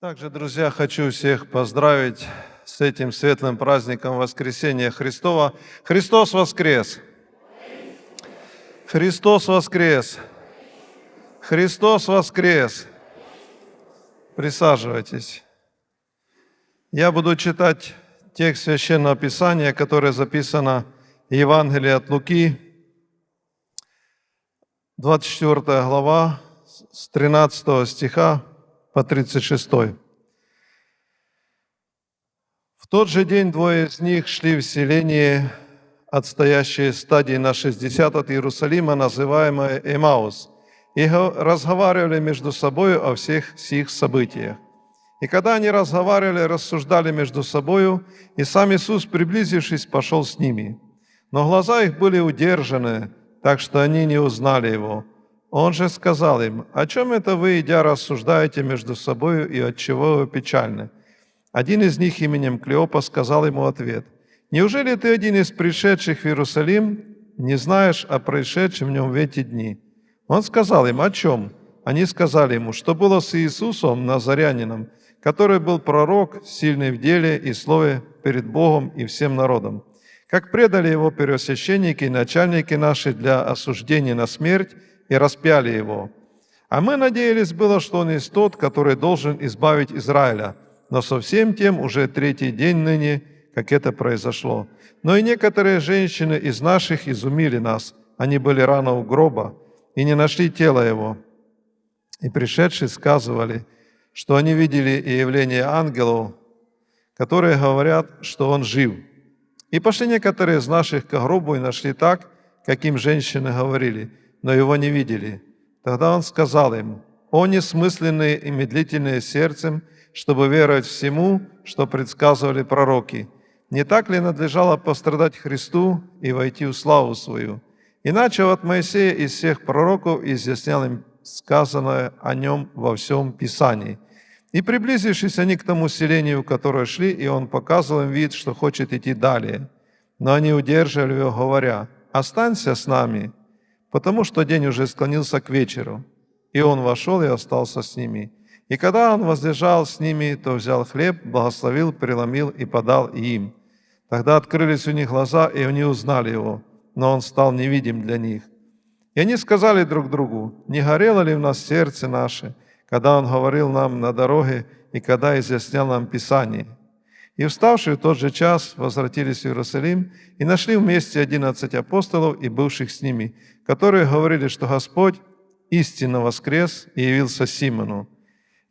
Также, друзья, хочу всех поздравить с этим светлым праздником Воскресения Христова. Христос воскрес! Христос воскрес! Христос воскрес! Присаживайтесь. Я буду читать текст Священного Писания, которое записано в Евангелии от Луки, 24 глава, с 13 стиха по 36. В тот же день двое из них шли в селение, отстоящее стадии на 60 от Иерусалима, называемое Эмаус, и го- разговаривали между собой о всех сих событиях. И когда они разговаривали, рассуждали между собою, и сам Иисус, приблизившись, пошел с ними. Но глаза их были удержаны, так что они не узнали Его. Он же сказал им, «О чем это вы, идя, рассуждаете между собою, и от чего вы печальны?» Один из них именем Клеопа сказал ему ответ, «Неужели ты один из пришедших в Иерусалим не знаешь о происшедшем в нем в эти дни?» Он сказал им, «О чем?» Они сказали ему, что было с Иисусом Назарянином, который был пророк, сильный в деле и слове перед Богом и всем народом. Как предали его первосвященники и начальники наши для осуждения на смерть и распяли его. А мы надеялись было, что он есть тот, который должен избавить Израиля. Но со всем тем уже третий день ныне, как это произошло. Но и некоторые женщины из наших изумили нас. Они были рано у гроба и не нашли тела его. И пришедшие сказывали, что они видели и явление ангелов, которые говорят, что он жив. И пошли некоторые из наших к гробу и нашли так, каким женщины говорили, но его не видели. Тогда он сказал им, «О несмысленные и медлительные сердцем, чтобы веровать всему, что предсказывали пророки. Не так ли надлежало пострадать Христу и войти в славу свою?» И начал от Моисея из всех пророков изъяснял им сказанное о нем во всем Писании. И приблизившись они к тому селению, в которое шли, и он показывал им вид, что хочет идти далее. Но они удерживали его, говоря, «Останься с нами, потому что день уже склонился к вечеру». И он вошел и остался с ними. И когда он возлежал с ними, то взял хлеб, благословил, преломил и подал им. Тогда открылись у них глаза, и они узнали его, но он стал невидим для них. И они сказали друг другу, не горело ли в нас сердце наше, когда Он говорил нам на дороге и когда изъяснял нам Писание. И вставшие в тот же час возвратились в Иерусалим и нашли вместе одиннадцать апостолов и бывших с ними, которые говорили, что Господь истинно воскрес и явился Симону.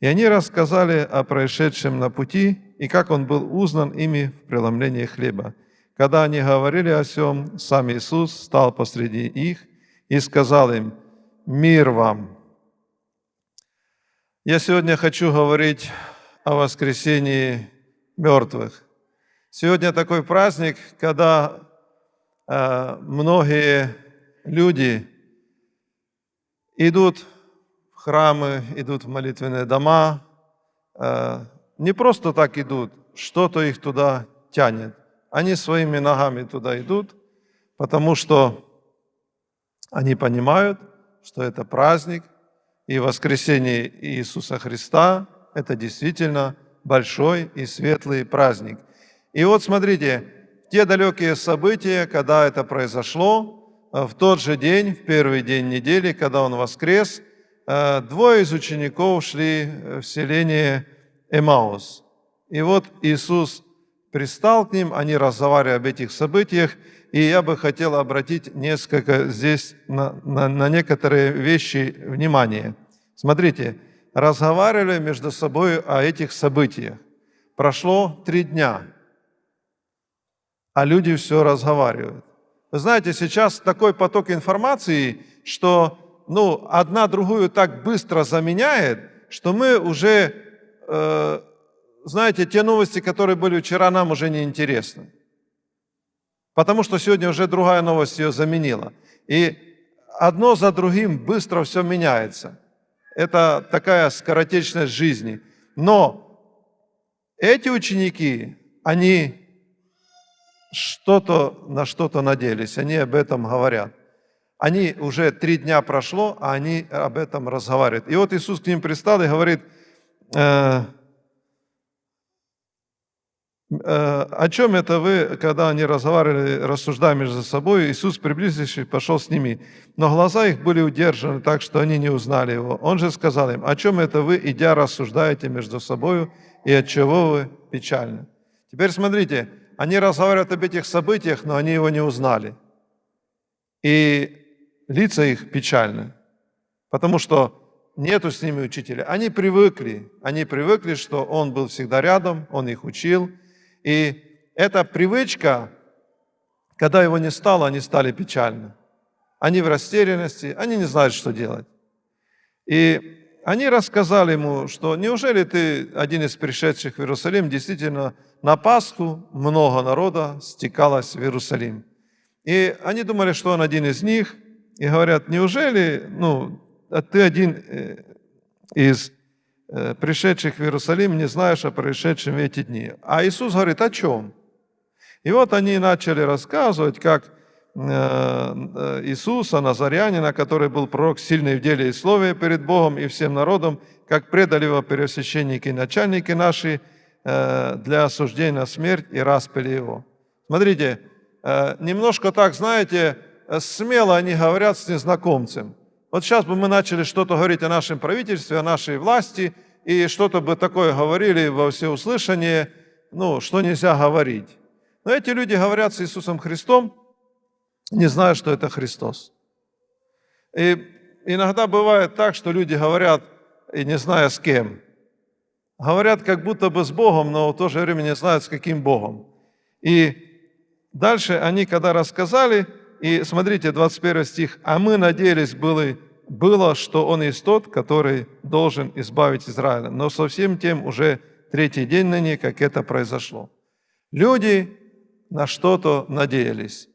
И они рассказали о происшедшем на пути и как он был узнан ими в преломлении хлеба. Когда они говорили о сем, сам Иисус стал посреди их и сказал им, «Мир вам!» Я сегодня хочу говорить о воскресении мертвых. Сегодня такой праздник, когда э, многие люди идут в храмы, идут в молитвенные дома, э, не просто так идут, что-то их туда тянет. Они своими ногами туда идут, потому что они понимают, что это праздник, и воскресение Иисуса Христа – это действительно большой и светлый праздник. И вот смотрите, те далекие события, когда это произошло, э, в тот же день, в первый день недели, когда Он воскрес, э, двое из учеников шли в селение Эмаус. И вот Иисус пристал к ним, они разговаривали об этих событиях, и я бы хотел обратить несколько здесь на, на, на некоторые вещи внимание. Смотрите, разговаривали между собой о этих событиях. Прошло три дня, а люди все разговаривают. Вы знаете, сейчас такой поток информации, что ну, одна другую так быстро заменяет, что мы уже, э, знаете, те новости, которые были вчера, нам уже не интересны. Потому что сегодня уже другая новость ее заменила. И одно за другим быстро все меняется. Это такая скоротечность жизни. Но эти ученики, они что-то на что-то надеялись, они об этом говорят. Они уже три дня прошло, а они об этом разговаривают. И вот Иисус к ним пристал и говорит, «Э, Э, О чем это вы, когда они разговаривали, рассуждая между собой, Иисус, приблизившись, пошел с ними, но глаза их были удержаны так, что они не узнали его. Он же сказал им, о чем это вы, идя, рассуждаете между собой, и от чего вы печальны? Теперь смотрите, они разговаривают об этих событиях, но они его не узнали. И лица их печальны, потому что нету с ними учителя. Они привыкли, они привыкли, что он был всегда рядом, он их учил. И эта привычка, когда его не стало, они стали печальны. Они в растерянности, они не знают, что делать. И они рассказали ему, что неужели ты, один из пришедших в Иерусалим, действительно на Пасху много народа стекалось в Иерусалим. И они думали, что он один из них, и говорят, неужели ну, а ты один э, из пришедших в Иерусалим не знаешь о происшедшем в эти дни. А Иисус говорит, о чем? И вот они начали рассказывать, как э, Иисуса, Назарянина, который был пророк, сильный в деле и слове перед Богом и всем народом, как предали его первосвященники и начальники наши для осуждения на смерть и распили его. Смотрите, немножко так, знаете, смело они говорят с незнакомцем. Вот сейчас бы мы начали что-то говорить о нашем правительстве, о нашей власти, и что-то бы такое говорили во всеуслышание, ну, что нельзя говорить. Но эти люди говорят с Иисусом Христом, не зная, что это Христос. И иногда бывает так, что люди говорят, и не зная с кем. Говорят как будто бы с Богом, но в то же время не знают, с каким Богом. И дальше они, когда рассказали, и смотрите, 21 стих. «А мы надеялись было, было, что Он есть тот, который должен избавить Израиля. Но совсем тем уже третий день на ней, как это произошло». Люди на что-то надеялись.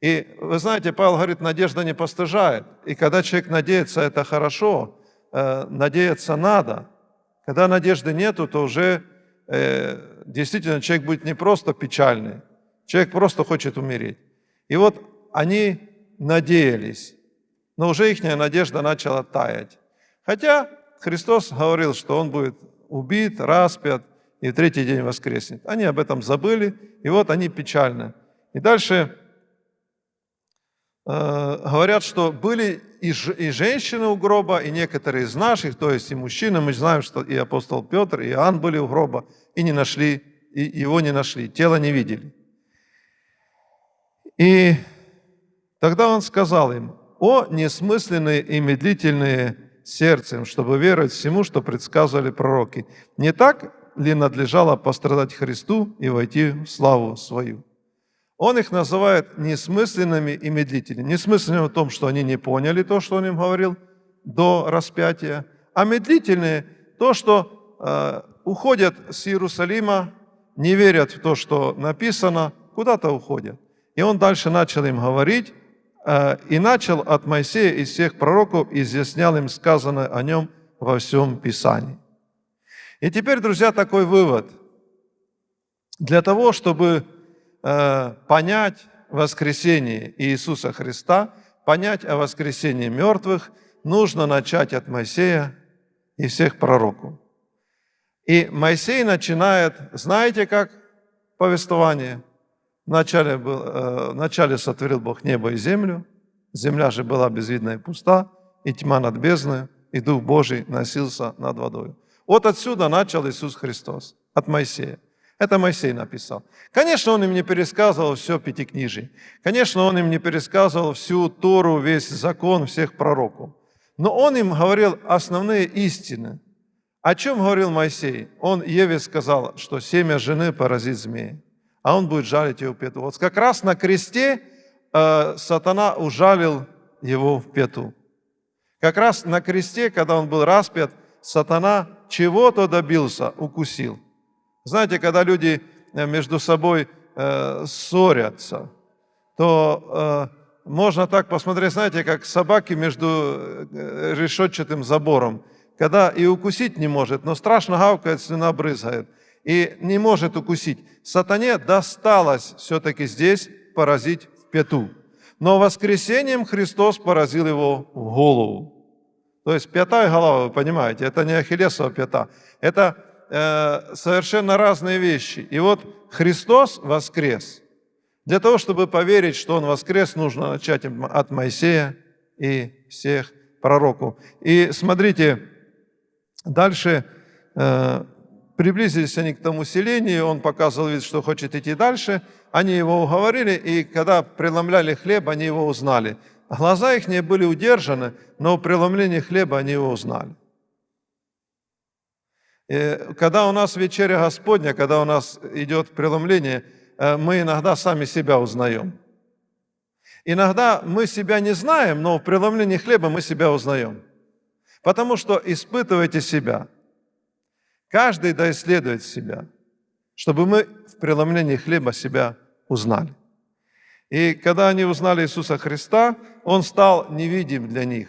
И вы знаете, Павел говорит, надежда не постыжает. И когда человек надеется, это хорошо, э, надеяться надо. Когда надежды нету, то уже э, действительно человек будет не просто печальный, человек просто хочет умереть. И вот они надеялись, но уже их надежда начала таять. Хотя Христос говорил, что Он будет убит, распят и в третий день воскреснет. Они об этом забыли, и вот они печальны. И дальше э, говорят, что были и, и женщины у гроба, и некоторые из наших, то есть и мужчины, мы знаем, что и апостол Петр, и Иоанн были у гроба, и не нашли, и его не нашли, тело не видели. И Тогда он сказал им, «О, несмысленные и медлительные сердцем, чтобы веровать всему, что предсказывали пророки. Не так ли надлежало пострадать Христу и войти в славу свою?» Он их называет несмысленными и медлительными. Несмысленными в том, что они не поняли то, что он им говорил до распятия, а медлительные – то, что э, уходят с Иерусалима, не верят в то, что написано, куда-то уходят. И он дальше начал им говорить, и начал от Моисея и всех пророков, изъяснял им сказанное о нем во всем Писании. И теперь, друзья, такой вывод. Для того, чтобы э, понять воскресение Иисуса Христа, понять о воскресении мертвых, нужно начать от Моисея и всех пророков. И Моисей начинает, знаете как повествование – Вначале, был, э, вначале сотворил Бог небо и землю, земля же была безвидна и пуста, и тьма над бездной, и Дух Божий носился над водой. Вот отсюда начал Иисус Христос, от Моисея. Это Моисей написал. Конечно, он им не пересказывал все пятикнижие. Конечно, он им не пересказывал всю Тору, весь закон всех пророков. Но он им говорил основные истины. О чем говорил Моисей? Он Еве сказал, что семя жены поразит змеи а он будет жалить его в пету. Вот как раз на кресте э, сатана ужалил его в пету. Как раз на кресте, когда он был распят, сатана чего-то добился, укусил. Знаете, когда люди э, между собой э, ссорятся, то э, можно так посмотреть, знаете, как собаки между э, решетчатым забором, когда и укусить не может, но страшно гавкает, слюна брызгает – и не может укусить. Сатане досталось все-таки здесь поразить в пяту. Но воскресением Христос поразил его в голову. То есть пята и голова, вы понимаете, это не ахиллесова пята. Это э, совершенно разные вещи. И вот Христос воскрес. Для того, чтобы поверить, что Он воскрес, нужно начать от Моисея и всех пророков. И смотрите, дальше э, приблизились они к тому селению, он показывал вид, что хочет идти дальше, они его уговорили, и когда преломляли хлеб, они его узнали. Глаза их не были удержаны, но в преломлении хлеба они его узнали. И когда у нас вечеря Господня, когда у нас идет преломление, э, мы иногда сами себя узнаем. Иногда мы себя не знаем, но в преломлении хлеба мы себя узнаем. Потому что испытывайте себя. Каждый да исследует себя, чтобы мы в преломлении хлеба себя узнали. И когда они узнали Иисуса Христа, Он стал невидим для них.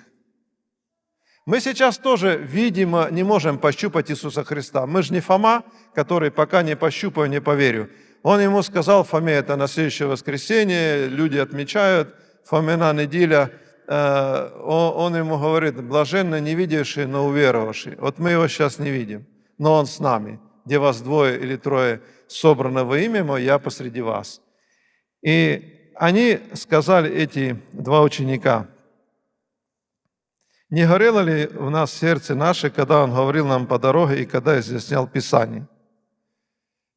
Мы сейчас тоже, видимо, не можем пощупать Иисуса Христа. Мы же не Фома, который пока не пощупаю, не поверю. Он ему сказал, Фоме, это на следующее воскресенье, люди отмечают, Фомина неделя, э, он ему говорит, блаженно не видевший, но уверовавший. Вот мы его сейчас не видим, но он с нами. Где вас двое или трое собрано во имя Мое, я посреди вас. И они сказали, эти два ученика, не горело ли в нас сердце наше, когда Он говорил нам по дороге и когда изъяснял Писание?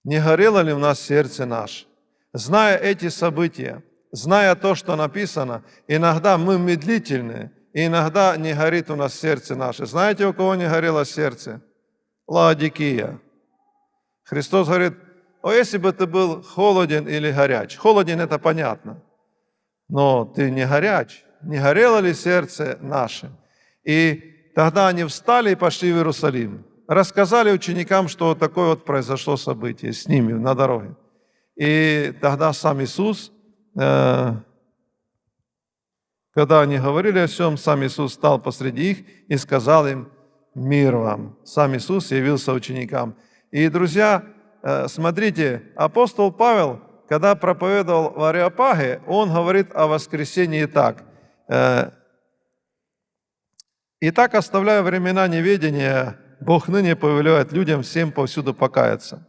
Не горело ли в нас сердце наше? Зная эти события, зная то, что написано, иногда мы медлительны, и иногда не горит у нас сердце наше. Знаете, у кого не горело сердце? Лаодикия. Христос говорит, о, если бы ты был холоден или горяч. Холоден – это понятно. Но ты не горяч. Не горело ли сердце наше? И тогда они встали и пошли в Иерусалим рассказали ученикам, что такое вот произошло событие с ними на дороге. И тогда сам Иисус, э, когда они говорили о всем, сам Иисус стал посреди их и сказал им, мир вам. Сам Иисус явился ученикам. И, друзья, э, смотрите, апостол Павел, когда проповедовал в Ариапаге, он говорит о воскресении так. Э, «Итак, оставляя времена неведения, Бог ныне повелевает людям всем повсюду покаяться.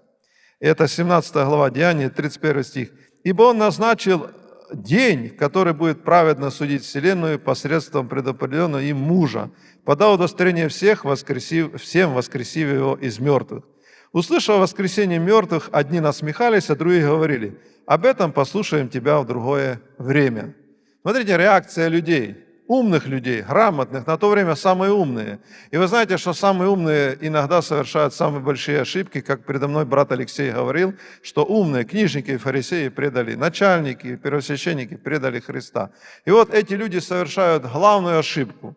Это 17 глава Деяния, 31 стих. «Ибо Он назначил день, который будет праведно судить вселенную посредством предопределенного им мужа, подал удостоверение всех, воскресив, всем воскресив его из мертвых. Услышав воскресение мертвых, одни насмехались, а другие говорили, об этом послушаем тебя в другое время. Смотрите, реакция людей – умных людей, грамотных, на то время самые умные. И вы знаете, что самые умные иногда совершают самые большие ошибки, как передо мной брат Алексей говорил, что умные книжники и фарисеи предали, начальники, первосвященники предали Христа. И вот эти люди совершают главную ошибку.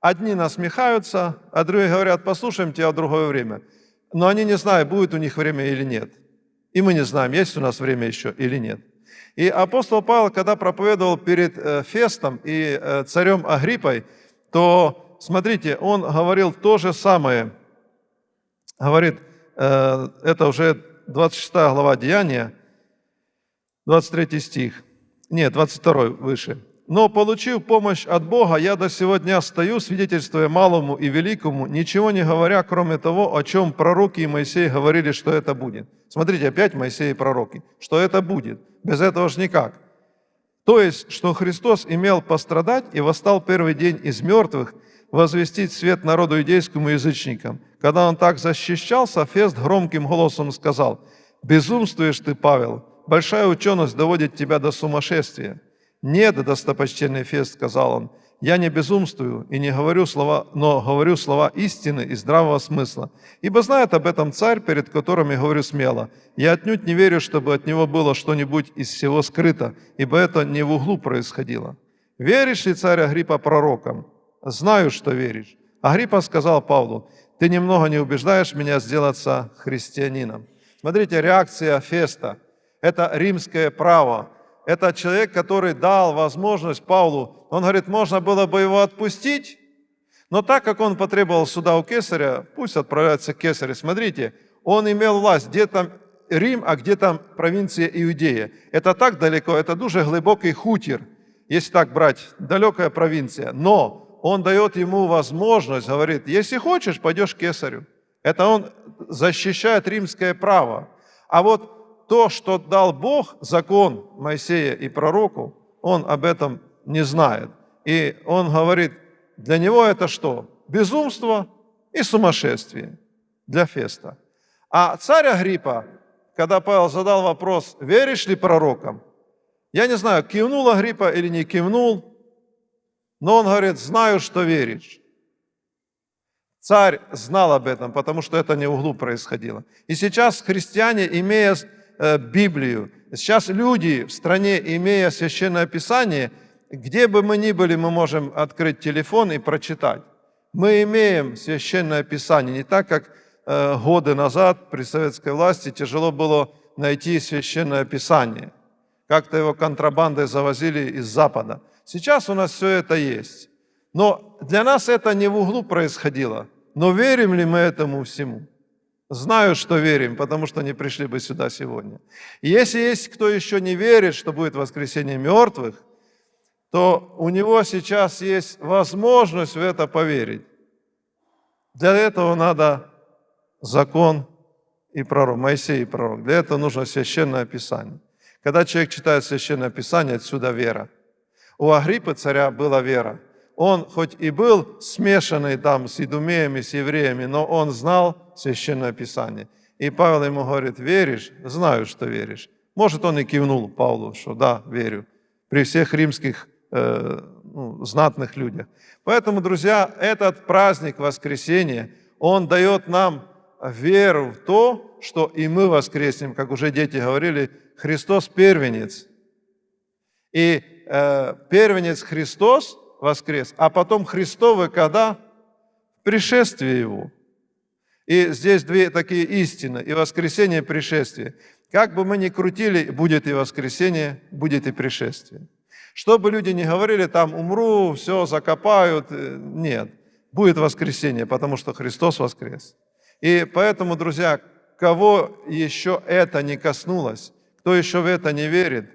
Одни насмехаются, а другие говорят, послушаем тебя в другое время. Но они не знают, будет у них время или нет. И мы не знаем, есть у нас время еще или нет. И апостол Павел, когда проповедовал перед э, Фестом и э, царем Агриппой, то, смотрите, он говорил то же самое. Говорит, э, это уже 26 глава Деяния, 23 стих. Нет, 22 выше. Но, получив помощь от Бога, я до сегодня стою, свидетельствуя малому и великому, ничего не говоря, кроме того, о чем пророки и Моисей говорили, что это будет. Смотрите, опять Моисей и пророки, что это будет. Без этого же никак. То есть, что Христос имел пострадать и восстал первый день из мертвых, возвестить свет народу иудейскому язычникам. Когда он так защищался, Фест громким голосом сказал, «Безумствуешь ты, Павел, большая ученость доводит тебя до сумасшествия». «Нет, достопочтенный Фест», — сказал он, — «я не безумствую и не говорю слова, но говорю слова истины и здравого смысла. Ибо знает об этом царь, перед которым я говорю смело. Я отнюдь не верю, чтобы от него было что-нибудь из всего скрыто, ибо это не в углу происходило. Веришь ли, царь Агриппа, пророкам? Знаю, что веришь. Агриппа сказал Павлу, ты немного не убеждаешь меня сделаться христианином. Смотрите, реакция Феста – это римское право, это человек, который дал возможность Павлу, он говорит, можно было бы его отпустить, но так как он потребовал суда у кесаря, пусть отправляется к кесарю. Смотрите, он имел власть, где там Рим, а где там провинция Иудея. Это так далеко, это дуже глибокий хутір, если так брать, далекая провинция. Но он дает ему возможность, говорит, если хочешь, пойдешь к кесарю. Это он защищает римское право. А вот то, что дал Бог, закон Моисея и пророку, он об этом не знает. И он говорит, для него это что? Безумство и сумасшествие для Феста. А царь Агриппа, когда Павел задал вопрос, веришь ли пророкам, я не знаю, кивнул Агриппа или не кивнул, но он говорит, знаю, что веришь. Царь знал об этом, потому что это не в углу происходило. И сейчас христиане, имея Библию, сейчас люди в стране, имея Священное Писание, где бы мы ни были, мы можем открыть телефон и прочитать. Мы имеем Священное Писание, не так, как э, годы назад при советской власти тяжело было найти Священное Писание. Как-то его контрабандой завозили из Запада. Сейчас у нас все это есть. Но для нас это не в углу происходило. Но верим ли мы этому всему? Знаю, что верим, потому что не пришли бы сюда сегодня. И если есть кто еще не верит, что будет воскресение мертвых, то у него сейчас есть возможность в это поверить. Для этого надо закон и пророк, Моисей и пророк. Для этого нужно священное Писание. Когда человек читает священное Писание, отсюда вера. У Агриппы царя была вера – он хоть и был смешанный там с идумеями, с евреями, но он знал Священное Писание. И Павел ему говорит, веришь? Знаю, что веришь. Может, он и кивнул Павлу, что да, верю. При всех римских э, ну, знатных людях. Поэтому, друзья, этот праздник воскресения, он дает нам веру в то, что и мы воскреснем, как уже дети говорили, Христос первенец. И э, первенец Христос – воскрес, а потом Христовы когда? Пришествие Его. И здесь две такие истины, и воскресение, и пришествие. Как бы мы ни крутили, будет и воскресение, будет и пришествие. Что бы люди не говорили, там умру, все, закопают. Э, нет, будет воскресение, потому что Христос воскрес. И поэтому, друзья, кого еще это не коснулось, кто еще в это не верит,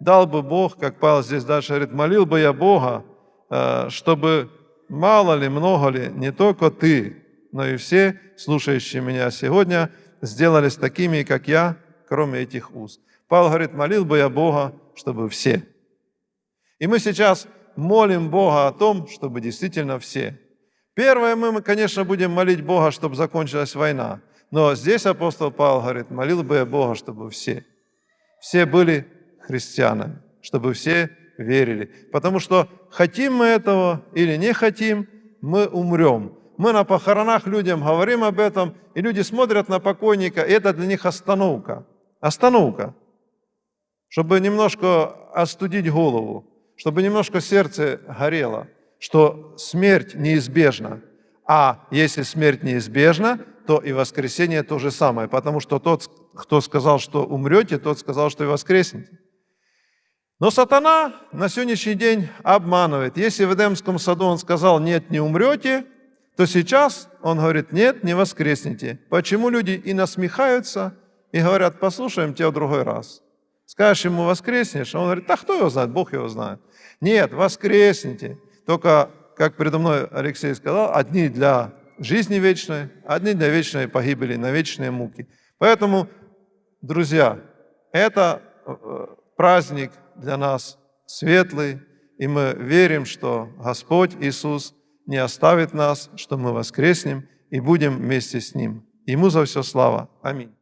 дал бы Бог, как Павел здесь дальше говорит, молил бы я Бога, Э, чтобы мало ли, много ли, не только ты, но и все, слушающие меня сегодня, сделались такими, как я, кроме этих уст. Павел говорит, молил бы я Бога, чтобы все. И мы сейчас молим Бога о том, чтобы действительно все. Первое, мы, конечно, будем молить Бога, чтобы закончилась война. Но здесь апостол Павел говорит, молил бы я Бога, чтобы все. Все были христианами, чтобы все верили. Потому что хотим мы этого или не хотим, мы умрем. Мы на похоронах людям говорим об этом, и люди смотрят на покойника, и это для них остановка. Остановка. Чтобы немножко остудить голову, чтобы немножко сердце горело, что смерть неизбежна. А если смерть неизбежна, то и воскресение то же самое, потому что тот, кто сказал, что умрете, тот сказал, что и воскреснете. Но сатана на сегодняшний день обманывает. Если в Эдемском саду он сказал, нет, не умрете, то сейчас он говорит, нет, не воскреснете. Почему люди и насмехаются, и говорят, послушаем тебя в другой раз. Скажешь ему, воскреснешь, а он говорит, да кто его знает, Бог его знает. Нет, воскресните. Только, как передо мной Алексей сказал, одни для жизни вечной, одни для вечной погибели, на вечные муки. Поэтому, друзья, это э, праздник для нас светлый, и мы верим, что Господь Иисус не оставит нас, что мы воскреснем и будем вместе с Ним. Ему за все слава. Аминь.